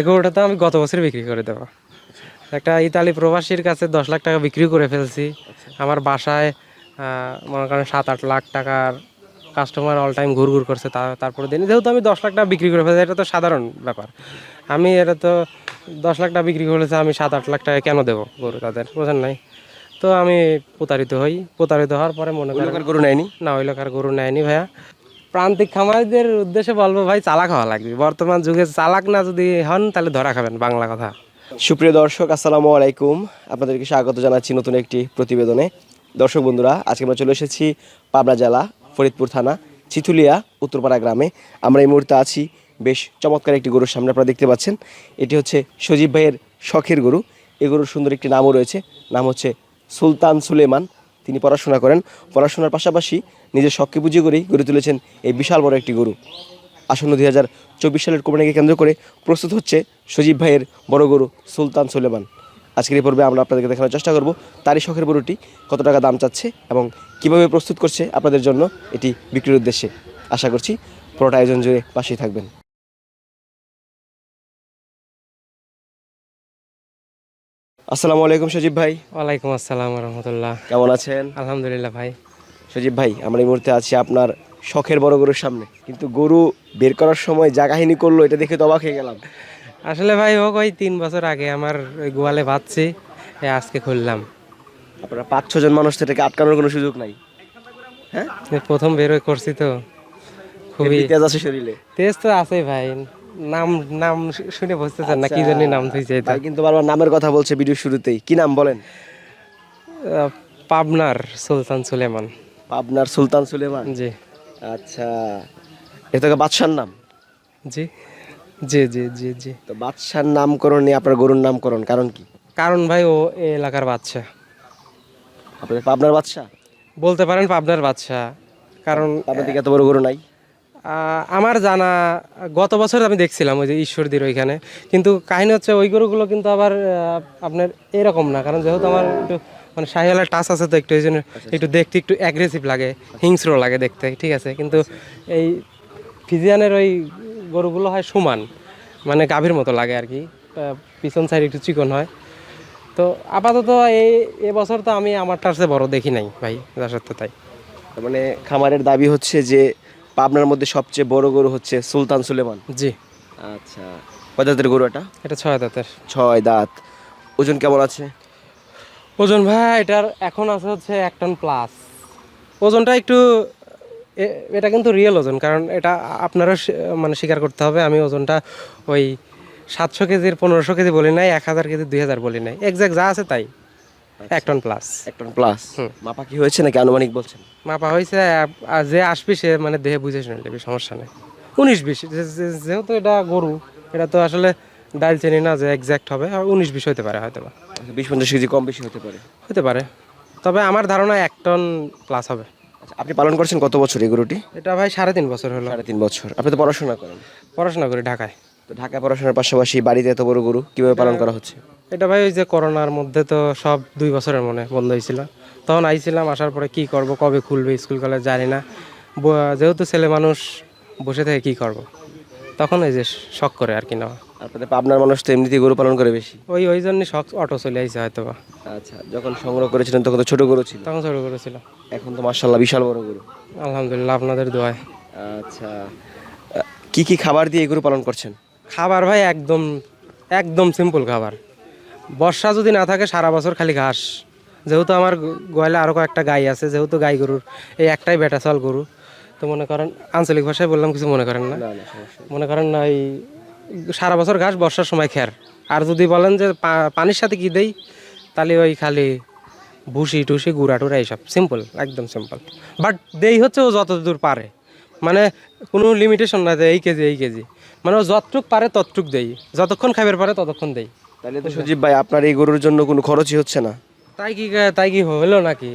এই গরুটা তো আমি গত বছর বিক্রি করে দেবো। একটা ইতালি প্রবাসীর কাছে দশ লাখ টাকা বিক্রি করে ফেলছি। আমার বাসায় মনে করেন সাত আট লাখ টাকার কাস্টমার অল টাইম ঘুর ঘুর করছে তা তারপরে দিন যেহেতু আমি দশ লাখ টাকা বিক্রি করে ফেলছি এটা তো সাধারণ ব্যাপার। আমি এটা তো দশ লাখ টাকা বিক্রি করেছে আমি সাত আট লাখ টাকা কেন দেবো গরু তাদের? বোঝেন নাই? তো আমি প্রতারিত হই। প্রতারিত হওয়ার পরে মনে করেন গরু নেয়নি? না ওই লোকের গরু নেয়নি ভাইয়া। প্রান্তিক খামারিদের উদ্দেশ্যে বলব, ভাই, চালাক হওয়া লাগবে। বর্তমান যুগে চালাক না যদি হন, তাহলে ধরা খাবেন, বাংলা কথা। সুপ্রিয় দর্শক, আসসালামু আলাইকুম। আপনাদেরকে স্বাগত জানাচ্ছি নতুন একটি প্রতিবেদনে। দর্শক বন্ধুরা, আজকে আমরা চলে এসেছি পাবনা জেলা, ফরিদপুর থানা, চিথুলিয়া, উত্তরপাড়া গ্রামে। আমরা এই মুহূর্তে আছি বেশ চমৎকার একটি গরুর সামনে, আপনারা দেখতে পাচ্ছেন। এটি হচ্ছে সজীব ভাইয়ের শখের গরু। এই গরুর সুন্দর একটি নামও রয়েছে, নাম হচ্ছে সুলতান সুলেমান। তিনি পড়াশোনা করেন। পড়াশোনার পাশাপাশি নিজের শখকে পুঁজি করেই গড়ে তুলেছেন এই বিশাল বড় একটি গরু। আসন্ন দুই হাজার চব্বিশ সালের কোরবানিকে কেন্দ্র করে প্রস্তুত হচ্ছে সজীব ভাইয়ের বড় গরু সুলতান সুলেমান। আজকের এই পর্বে আমরা আপনাদেরকে দেখানোর চেষ্টা করব তারই শখের গরুটি কত টাকা দাম চাচ্ছে এবং কীভাবে প্রস্তুত করছে আপনাদের জন্য এটি বিক্রির উদ্দেশ্যে। আশা করছি পুরোটা আয়োজন জুড়ে পাশেই থাকবেন। আসসালামু আলাইকুম সজীব ভাই। ওয়ালাইকুম আসসালাম রহমতুল্লাহ। কেমন আছেন? আলহামদুলিল্লাহ ভাই। সজীব ভাই আমরা এই মুহূর্তে আছি আপনার শখের বড় গরুর সামনে। কিন্তু গরু বের করার সময় যা কাহিনী করল এটা দেখে তো অবাক হয়ে গেলাম। আসলে ভাই ও ওই তিন বছর আগে আমার ওই গোয়ালে এই আজকে খুললাম। আপনারা পাঁচ ছজন মানুষ তো এটাকে আটকানোর কোনো সুযোগ নাই। হ্যাঁ? প্রথম বেরোয় করছি তো। খুবই তেজ আছে শরীরে। তেজ তো আছে ভাই। নাম নাম শুনে বুঝতেছেন না কি জন্য নাম থইছে এটা। কিন্তু বারবার নামের কথা বলছে ভিডিও শুরুতেই। কি নাম বলেন? পাবনার সুলতান সুলেমান। পাবনার সুলতান সুলেমান? জি। আচ্ছা। এটা তো বাদশার নাম। জি। জি জি জি জি। তো বাদশার নামকরণ নিয়ে আপনার গরুর নামকরণ কারণ কি? কারণ ভাই ও এই এলাকার বাচ্চা আপনাদের পাবনার বাদশা বলতে পারেন পাবনার বাচ্চা কারণ আপনার দিকে এত বড় গরু নাই? আমার জানা, গত বছর আমি দেখছিলাম ওই যে ঈশ্বরদীর ওইখানে। কিন্তু কাহিনী হচ্ছে ওই গরুগুলো কিন্তু আবার আপনার এরকম না, কারণ যেহেতু আমার একটু মানে শাহিওয়ালার টাচ আছে তো একটু এই জন্য একটু দেখতে একটু অ্যাগ্রেসিভ লাগে, হিংস্র লাগে দেখতে, ঠিক আছে? কিন্তু এই ফিজিয়ানের ওই গরুগুলো হয় সমান মানে গাভীর মতো লাগে আর কি পিছন সাইড একটু চিকন হয়। তো আপাতত এই এবছর তো আমি আমারটার চেয়ে বড় দেখি নাই ভাই যা সত্য তাই মানে খামারের দাবি হচ্ছে যে পাবনার মধ্যে সবচেয়ে বড় গরু হচ্ছে সুলতান সুলেমান। জি। আচ্ছা কয় দাঁতের গরু এটা? এটা ছয় দাঁতের। ছয় দাঁত। ওজন কেমন আছে? ওজন ভাই এটার এখন আছে হচ্ছে এক টন প্লাস ওজনটা একটু এটা কিন্তু রিয়েল ওজন কারণ এটা আপনারও মানে স্বীকার করতে হবে আমি ওজনটা ওই সাতশো কেজির পনেরোশো কেজি বলি নাই এক হাজার কেজি দুই হাজার বলি নাই। এক্সাক্ট যা আছে তাই। এক টন প্লাস এক টন প্লাস মাপা কি হয়েছে নাকি আনুমানিক বলছেন? মাপা হয়েছে যে আসবি সে মানে দেহে বুঝে শুনে নেবে সমস্যা নেই। উনিশ বিশ যেহেতু এটা গরু এটা তো আসলে চেনি না যে এক্সাক্ট হবে উনিশ বিশ হতে পারে হয়তো বা আচ্ছা, বিশ পঞ্চাশ কেজি কম বেশি হতে পারে। হতে পারে। তবে আমার ধারণা এক টন প্লাস হবে। আচ্ছা আপনি পালন করছেন কত বছর এই গরুটি? এটা ভাই সাড়ে তিন বছর হলো। সাড়ে তিন বছর। আপনি তো পড়াশোনা করেন। পড়াশোনা করি ঢাকায়। তো ঢাকায় পড়াশোনার পাশাপাশি বাড়িতে এত বড় গরু কীভাবে পালন করা হচ্ছে? এটা ভাই ওই যে করোনার মধ্যে তো সব দুই বছরের মনে বন্ধ হয়েছিল। তখন আইছিলাম আসার পরে কি করব কবে খুলবে স্কুল কলেজ জানি না। যেহেতু ছেলে মানুষ বসে থেকে কি করব? তখন এই যে শখ করে আর কি নেওয়া। আপনাদের পাবনার মানুষ তো এমনিতে গরু পালন করে বেশি। ওই ওই জন্যই শখ অটো চলে আইছে হয়তো বা। আচ্ছা যখন সংগ্রহ করেছিলেন তখন তো ছোট গরু ছিল। তখন ছোটো ছিল। এখন তো মার্শাল্লাহ বিশাল বড় গরু। আলহামদুলিল্লাহ আপনাদের দোয়ায়। আচ্ছা কি কি খাবার দিয়ে গরু পালন করছেন? খাবার ভাই একদম একদম সিম্পল খাবার। বর্ষা যদি না থাকে সারা বছর খালি ঘাস। যেহেতু আমার গোয়ালে আরও কয়েকটা গাই আছে যেহেতু গাই গরুর এই একটাই বেটা চল গরু। তো মনে করেন আঞ্চলিক ভাষায় বললাম কিছু মনে করেন না? মনে করেন না এই সারা বছর ঘাস বর্ষার সময় খের। আর যদি বলেন যে পা- পানির সাথে কী দেই তাহলে ওই খালি ভুসি টুসি গুড়া টুড়া এইসব। সিম্পল একদম সিম্পল বাট দেই হচ্ছে ও যত দূর পারে। মানে কোনো লিমিটেশন না যে এই কেজি এই কেজি। মানে ও যতটুক পারে ততটুক দেই। যতক্ষণ খাবার পারে ততক্ষণ দেই। তাহলে তো সজীব ভাই আপনার এই গরুর জন্য কোনো খরচই হচ্ছে না। তাই কি তাই কি হলো নাকি?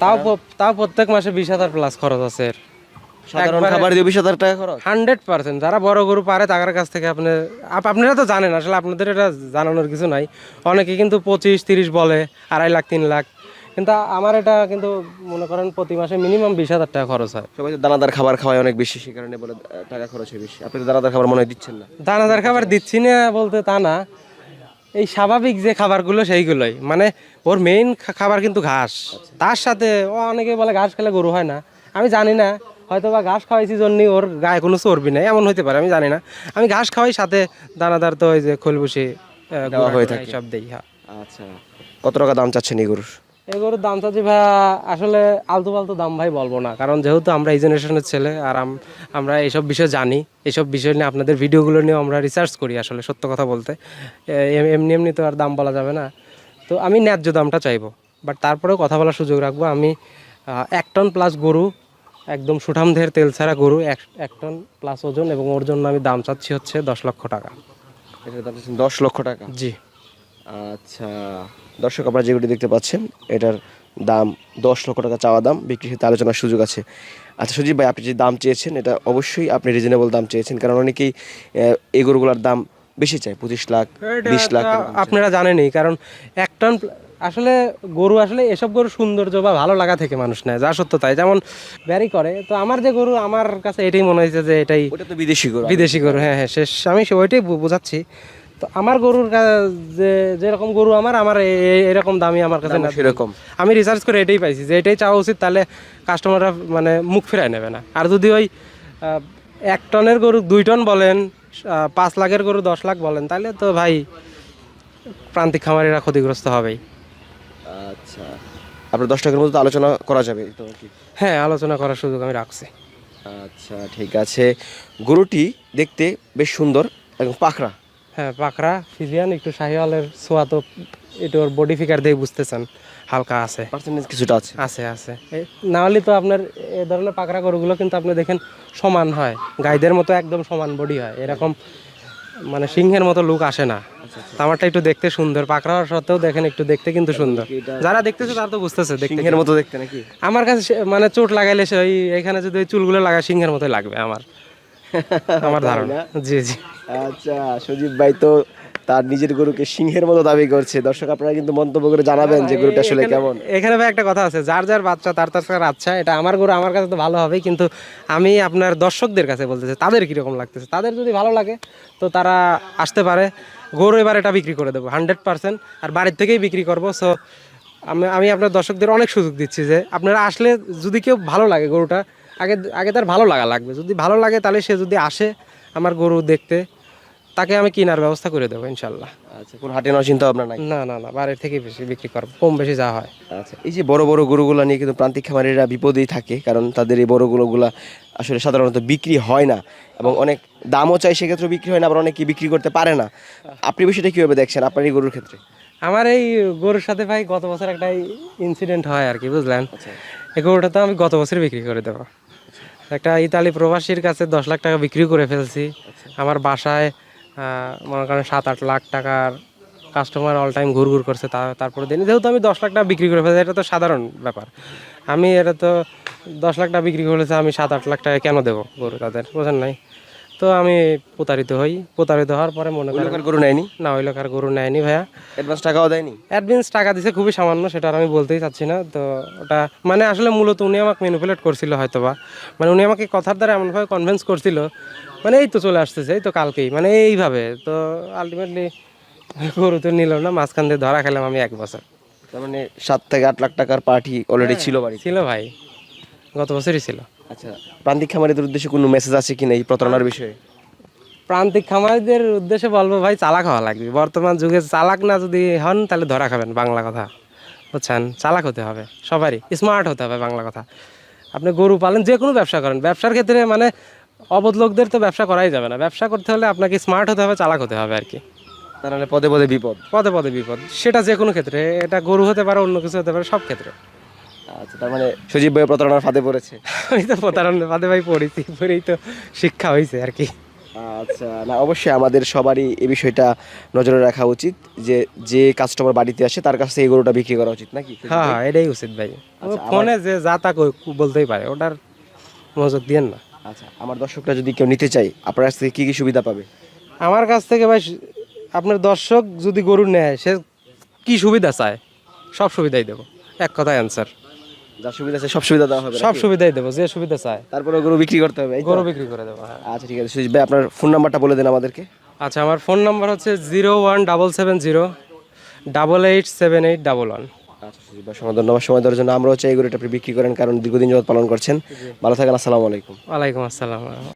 তাও তাও প্রত্যেক মাসে বিশ হাজার প্লাস খরচ আছে সাধারণ খাবার দিয়ে বিশ হাজার টাকা খরচ? হান্ড্রেড পার্সেন্ট যারা বড় গরু পারে তাদের কাছ থেকে আপনি আপ- আপনারা তো জানেন আসলে আপনাদের এটা জানানোর কিছু নাই। অনেকে কিন্তু পঁচিশ তিরিশ বলে আড়াই লাখ তিন লাখ। কিন্তু আমার এটা কিন্তু মনে করেন প্রতি মাসে মিনিমাম বিশ হাজার টাকা খরচ হয়। সবাই তো দানাদার খাবার খাওয়ায় অনেক বেশি সে কারণে বলে টাকা খরচ হয় বেশি। আপনি তো দানাদার খাবার মনে হয় দিচ্ছেন না। দানাদার খাবার দিচ্ছি না বলতে তা না। এই স্বাভাবিক যে খাবারগুলো সেইগুলোই। মানে ওর মেইন খাবার কিন্তু ঘাস। তার সাথে ও অনেকে বলে ঘাস খেলে গরু হয় না। আমি জানি না হয়তো বা ঘাস খাওয়াইছি জন্যই ওর গায়ে কোনো চর্বি নেই এমন হতে পারে আমি জানি না। আমি ঘাস খাওয়াই সাথে দানাদার তো ওই যে খোলবুসি হয়ে থাকে। সব দেই হ্যাঁ। আচ্ছা। কত টাকা দাম চাচ্ছেন এই গরুর? এই গরুর দাম চাচ্ছি ভাই আসলে আলতু পালতু দাম ভাই বলব না। কারণ যেহেতু আমরা এই জেনারেশনের ছেলে আর আমরা এইসব বিষয় জানি এইসব বিষয় নিয়ে আপনাদের ভিডিওগুলো নিয়ে আমরা রিসার্চ করি আসলে সত্য কথা বলতে। এমনি এমনি তো আর দাম বলা যাবে না। তো আমি ন্যায্য দামটা চাইব। বাট তারপরেও কথা বলার সুযোগ রাখব। আমি এক টন প্লাস গরু একদম সুঠামদের তেল ছাড়া গরু এক এক টন প্লাস ওজন এবং ওর জন্য আমি দাম চাচ্ছি হচ্ছে দশ লক্ষ টাকা। দশ লক্ষ টাকা। জি। আচ্ছা দর্শক আপনারা যেগুলি দেখতে পাচ্ছেন এটার দাম দশ লক্ষ টাকা চাওয়া দাম বিক্রির সাথে আলোচনার সুযোগ আছে। আচ্ছা সুজিব ভাই আপনি যে দাম চেয়েছেন এটা অবশ্যই আপনি রিজনেবল দাম চেয়েছেন কারণ অনেকেই এই গরুগুলোর দাম বেশি চায় পঁচিশ লাখ বিশ লাখ। আপনারা জানেনই কারণ এক টন আসলে গরু আসলে এসব গরু সৌন্দর্য বা ভালো লাগা থেকে মানুষ নেয় যা সত্য তাই। যেমন ব্যারি করে তো আমার যে গরু আমার কাছে এটাই মনে হয়েছে যে এটাই তো বিদেশি গরু। বিদেশি গরু হ্যাঁ হ্যাঁ শেষ আমি ওইটাই বোঝাচ্ছি। তো আমার গরুর যে যেরকম গরু আমার আমার এরকম দামি আমার কাছে না। সেরকম। আমি রিসার্চ করে এটাই পাইছি যে এটাই চাওয়া উচিত তাহলে কাস্টমাররা মানে মুখ ফেরায় নেবে না। আর যদি ওই এক টনের গরু দুই টন বলেন পাঁচ লাখের গরু দশ লাখ বলেন তাহলে তো ভাই প্রান্তিক খামারিরা ক্ষতিগ্রস্ত হবেই। আচ্ছা। আপনার দশ টাকার মধ্যে আলোচনা করা যাবে তো হ্যাঁ আলোচনা করার সুযোগ আমি রাখছি। আচ্ছা ঠিক আছে। গরুটি দেখতে বেশ সুন্দর এবং পাখরা হ্যাঁ পাকড়া ফিজিয়ান একটু শাহিওয়ালের ছোঁয়া তো একটু ওর বডি ফিগার দিয়ে বুঝতেছেন হালকা আছে। পার্সেন্টেজ কিছুটা আছে। আছে আছে। না হলে তো আপনার এ ধরনের পাকড়া গরুগুলো কিন্তু আপনি দেখেন সমান হয়। গাইদের মতো একদম সমান বডি হয়। এরকম মানে সিংহের মতো লুক আসে না। তো আমারটা একটু দেখতে সুন্দর। পাকড়া সত্ত্বেও দেখেন একটু দেখতে কিন্তু সুন্দর। যারা দেখতেছে তারা তো বুঝতেছে দেখতে সিংহের মতো দেখতে নাকি? আমার কাছে মানে চোট লাগাইলে সে ওই এখানে যদি ওই চুলগুলো লাগায় সিংহের মতোই লাগবে আমার। আমার ধারণা। জি জি। আচ্ছা সজীব ভাই তো তার নিজের গরুকে সিংহের মতো দাবি করছে। দর্শক আপনারা কিন্তু মন্তব্য করে জানাবেন যে গরুটা আসলে কেমন। এখানে ভাই একটা কথা আছে যার যার বাচ্চা তার তার আচ্ছা এটা আমার গরু আমার কাছে তো ভালো হবে কিন্তু আমি আপনার দর্শকদের কাছে বলতেছি তাদের কীরকম লাগতেছে? তাদের যদি ভালো লাগে তো তারা আসতে পারে। গরু এবার এটা বিক্রি করে দেবো হান্ড্রেড পার্সেন্ট আর বাড়ির থেকেই বিক্রি করব। সো আমি আমি আপনার দর্শকদের অনেক সুযোগ দিচ্ছি যে আপনারা আসলে যদি কেউ ভালো লাগে গরুটা আগে আগে তার ভালো লাগা লাগবে। যদি ভালো লাগে তাহলে সে যদি আসে আমার গরু দেখতে তাকে আমি কেনার ব্যবস্থা করে দেবো ইনশাল্লাহ। আচ্ছা কোন হাটে নেওয়ার চিন্তা ভাবনা নাই? না না না বাড়ির থেকেই বেশি বিক্রি করব কম বেশি যা হয়। আচ্ছা এই যে বড় বড় গরুগুলো নিয়ে কিন্তু প্রান্তিক খামারিরা বিপদেই থাকে কারণ তাদের এই বড় গরুগুলা আসলে সাধারণত বিক্রি হয় না এবং অনেক দামও চাই সেক্ষেত্রে বিক্রি হয় না আবার অনেকে বিক্রি করতে পারে না। আপনি বিষয়টা কীভাবে দেখছেন আপনার এই গরুর ক্ষেত্রে? আমার এই গরুর সাথে ভাই গত বছর একটা ইনসিডেন্ট হয় আর কি বুঝলেন? এই গরুটা তো আমি গত বছর বিক্রি করে দেবো। একটা ইতালি প্রবাসীর কাছে দশ লাখ টাকা বিক্রি করে ফেলছি। আমার বাসায় মনে করেন সাত আট লাখ টাকার কাস্টমার অল টাইম ঘুর ঘুর করছে। তারপরে দিন যেহেতু আমি দশ লাখ টাকা বিক্রি করে ফেলছি, এটা তো সাধারণ ব্যাপার। আমি, এটা তো দশ লাখ টাকা বিক্রি করেছে, আমি সাত আট লাখ টাকা কেন দেবো গরু তাদের? বোঝেন নাই? তো আমি প্রতারিত হই। প্রতারিত হওয়ার পরে মনে লোকের গরু নেয়নি? না ওই লোক আর গরু নেয়নি ভাইয়া। অ্যাডভান্স টাকাও দেয়নি? অ্যাডভান্স টাকা দিছে খুবই সামান্য সেটা আর আমি বলতেই চাচ্ছি না। তো ওটা মানে আসলে মূলত উনি আমাকে ম্যানিপুলেট করছিল হয়তো বা মানে উনি আমাকে কথার দ্বারা এমনভাবে কনভিন্স করছিল। মানে এই তো চলে আসতেছে এই তো কালকেই মানে এইভাবে। তো আলটিমেটলি গরু তো নিল না মাঝখান দিয়ে ধরা খেলাম আমি এক বছর। তার মানে সাত থেকে আট লাখ টাকার পার্টি অলরেডি ছিল বাড়ি ছিল ভাই। গত বছরই ছিল। আচ্ছা প্রান্তিক খামারিদের উদ্দেশ্যে কোনো মেসেজ আছে কিনা এই প্রতারণার বিষয়ে? প্রান্তিক খামারিদের উদ্দেশ্যে বলব ভাই চালাক হওয়া লাগবে। বর্তমান যুগে চালাক না যদি হন তাহলে ধরা খাবেন বাংলা কথা। বুঝছেন? চালাক হতে হবে সবারই স্মার্ট হতে হবে বাংলা কথা। আপনি গরু পালেন যে কোনো ব্যবসা করেন। ব্যবসার ক্ষেত্রে মানে অবধ লোকদের তো ব্যবসা করাই যাবে না। ব্যবসা করতে হলে আপনাকে স্মার্ট হতে হবে চালাক হতে হবে আর কি। তা নাহলে পদে পদে বিপদ। পদে পদে বিপদ। সেটা যে কোনো ক্ষেত্রে এটা গরু হতে পারে অন্য কিছু হতে পারে সব ক্ষেত্রে। আচ্ছা তার মানে সজীব ভাই প্রতারণার ফাঁদে পড়েছে। আমি তো প্রতারণা পাতে ভাই পড়েছি পড়েই তো শিক্ষা হয়েছে আর কি। আচ্ছা না অবশ্যই আমাদের সবারই এই বিষয়টা নজরে রাখা উচিত যে যে কাস্টমার বাড়িতে আসে তার কাছে এই গরুটা বিক্রি করা উচিত নাকি? হ্যাঁ এটাই উচিত ভাই। ফোনে যে যা তা বলতেই পারে ওটার মনোযোগ দিয়েন না। আচ্ছা আমার দর্শকরা যদি কেউ নিতে চাই আপনার কাছ থেকে কি কি সুবিধা পাবে? আমার কাছ থেকে ভাই আপনার দর্শক যদি গরু নেয় সে কি সুবিধা চায়? সব সুবিধাই দেবো। এক কথায় অ্যান্সার যা সুবিধা আছে সব সুবিধা দেওয়া হবে সব সুবিধাই দেবো যে সুবিধা চায়। তারপরে গরু বিক্রি করতে হবে গরু বিক্রি করে দেবো হ্যাঁ। আচ্ছা ঠিক আছে। সুজিত ভাই আপনার ফোন নাম্বারটা বলে দেন আমাদেরকে। আচ্ছা আমার ফোন নাম্বার হচ্ছে zero one double seven zero double eight seven eight double one. আচ্ছা সুজিত ভাই সময় ধন্যবাদ সময় দেওয়ার জন্য আমরাও চাই গরুটা আপনি বিক্রি করেন কারণ দীর্ঘদিন যাবত পালন করছেন। ভালো থাকেন আসসালামু আলাইকুম। ওয়ালাইকুম আসসালাম।